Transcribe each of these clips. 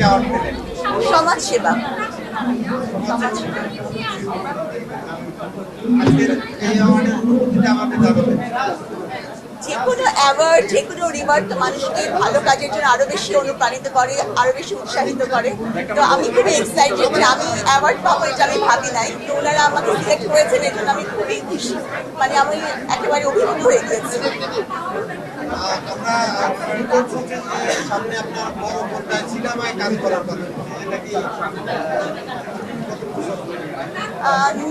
Award পেলেন সমাজ সেবা সমাজ সেবা আজকের এই অ্যাওয়ার্ডের অনুভূতিটা আমাদের জানাবেন। যে কোনো অ্যাওয়ার্ড যে কোনো রিওয়ার্ড তো মানুষকে ভালো কাজের জন্য আরও বেশি অনুপ্রাণিত করে, আরও বেশি উৎসাহিত করে। তো আমি খুবই এক্সাইটেড যে আমি অ্যাওয়ার্ড পাবো, এটা আমি ভাবি নাই। তো ওনারা আমাকে সিলেক্ট করেছেন এর আমি খুবই খুশি। মানে আমি একেবারে অভিভূত হয়ে গিয়েছি। মনে সামনে আপনার বড় সিনেমায় কাজ করার কথা।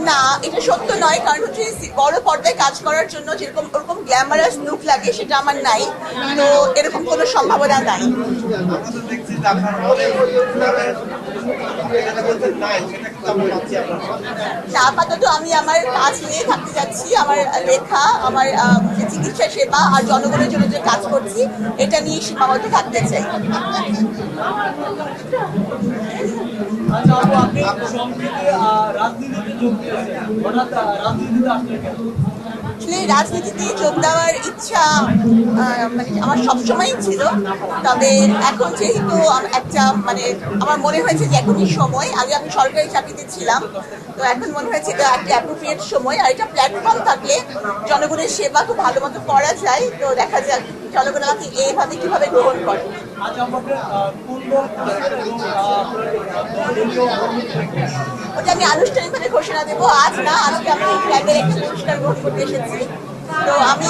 না, এটা সত্য নয়, কারণ হচ্ছে বড় পর্দায় কাজ করার জন্য যেরকম ওরকম গ্ল্যামারাস লুক লাগে, সেটা আমার নাই। তো এরকম কোনো সম্ভাবনা নাই। আপাতত আমি আমার কাজ নিয়ে থাকতে যাচ্ছি, আমার লেখা আমার চিকিৎসা সেবা আর জনগণের জন্য যে কাজ করছি, এটা নিয়ে সীমাবদ্ধ থাকতে চাই। আচ্ছা রাজনীতিতে যোগ দিয়েছেন। হঠাৎ রাজনীতিতে আসলেন কেন? আসলে রাজনীতিতে যোগ দেওয়ার ইচ্ছা মানে আমার সবসময়ই ছিল। তবে এখন যেহেতু একটা মানে আমার মনে হয়েছে যে এখনই সময়, আগে আমি সরকারি চাকরিতে ছিলাম, তো এখন মনে হয়েছে এটা একটা অ্যাপ্রোপ্রিয়েট সময়। আর এটা প্ল্যাটফর্ম থাকলে জনগণের সেবা খুব ভালো মতো করা যায়। তো দেখা যাক জনগণ এভাবে কীভাবে গ্রহণ করে? ওটা আমি আনুষ্ঠানিকভাবে ঘোষণা দেবো। আজ না আজকে আমি একটা পুরস্কার গ্রহণ করতে এসেছি। তো আমি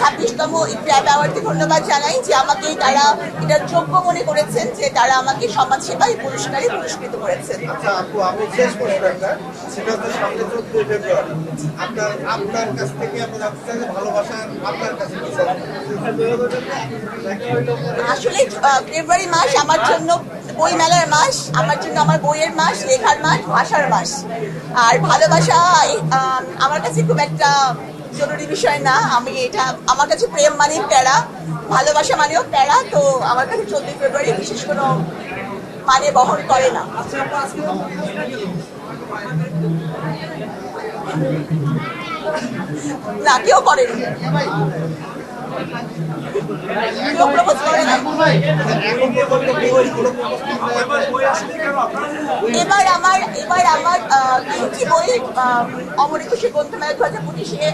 ছাব্বিশতম এই ক্র্যাব অ্যাওয়ার্ডকে ধন্যবাদ জানাই যে আমাকে তারা এটা যোগ্য মনে করেছেন যে তারা আমাকে সমাজ সেবা এই পুরস্কারে পুরস্কৃত করেছেন। আচ্ছা আপু আমি শেষ প্রশ্ন সেটা হচ্ছে সামনে চোদ্দই ফেব্রুয়ারি। আপনার আপনার কাছ থেকে আমরা জানতে ভালোবাসা আপনার কাছে আসলে ফেব্রুয়ারি মাস আমার জন্য বই মেলার মাস আমার জন্য আমার বইয়ের মাস লেখার মাস ভাষার মাস। আর ভালোবাসা আমার কাছে খুব একটা জরুরি বিষয় না। আমি এটা আমার কাছে প্রেম মানেই প্যারা ভালোবাসা মানেও প্যারা তো আমার কাছে চোদ্দই ফেব্রুয়ারি বিশেষ কোনো মানে বহন করে না। না কেউ করেনি। এবার আমার এবার আমার আহ, গ্রন্থমেলা দু হাজার পঁচিশে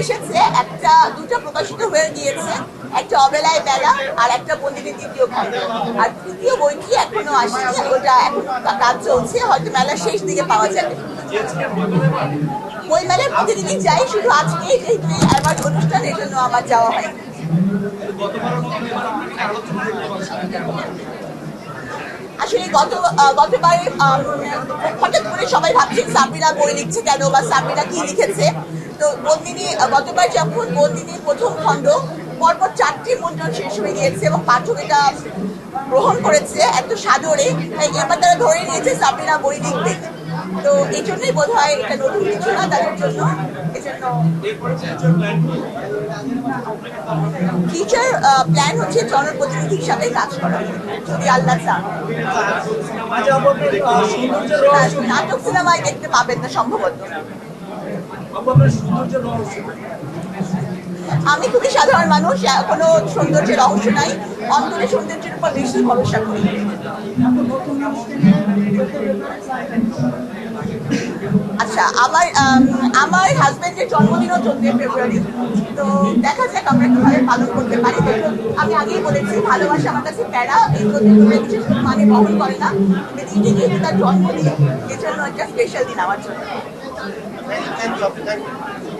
এসেছে, একটা, দুটো প্রকাশিত হয়ে গিয়েছে, একটা অবেলায় বেলা আর একটা বন্দিনীর দ্বিতীয় খণ্ড আর তৃতীয় বইটি এখনও আসেনি ওটা এখন কাজ চলছে, হয়তো মেলার শেষ দিকে পাওয়া যাবে। বই মেলায় প্রতিদিনই যাই, শুধু আজকে যেহেতু এই অ্যাওয়ার্ড অনুষ্ঠান এর জন্য আমার যাওয়া হয় আসলে গত গতবারে হঠাৎ করে সবাই ভাবছে সাবিনা বই লিখছে কেন বা সাবিনা কি লিখেছে? আহ, গতবার যখন বন্দিনীর প্রথম খণ্ড পরপর চারটি মুদ্রণ শেষ হয়ে গিয়েছে এবং পাঠক এটা গ্রহণ করেছে এত সাদরে তাই এবার তারা ধরে নিয়েছে সাবিনা বই লিখবে তো এই জন্যই বোধ হয় এটা নতুন কিছু না তাদের জন্য ফিউচার প্ল্যান হচ্ছে জনপ্রতিনিধি হিসাবে কাজ করা যদি আল্লাহ চান আচ্ছা? নাটক সিনেমায় দেখতে পাবেন না সম্ভবত আপু আপনার সৌন্দর্যের রহস্য কি? আমি খুবই সাধারণ মানুষ কোনো সৌন্দর্যের রহস্য নাই। অন্তরে সৌন্দর্যের উপর বেশি ভরসা করি। আচ্ছা আমার আম, আমার হাজবেন্ডের জন্মদিনও চোদ্দই ফেব্রুয়ারি। তো দেখা যাক আমরা কীভাবে পালন করতে পারি। আমি আগেই বলেছি ভালোবাসা আমার কাছে প্যারা এই বিশেষ মানে বহন করে না। যেহেতু তার জন্মদিন এজন্য একটা স্পেশাল দিন আমার জন্য। Thank you.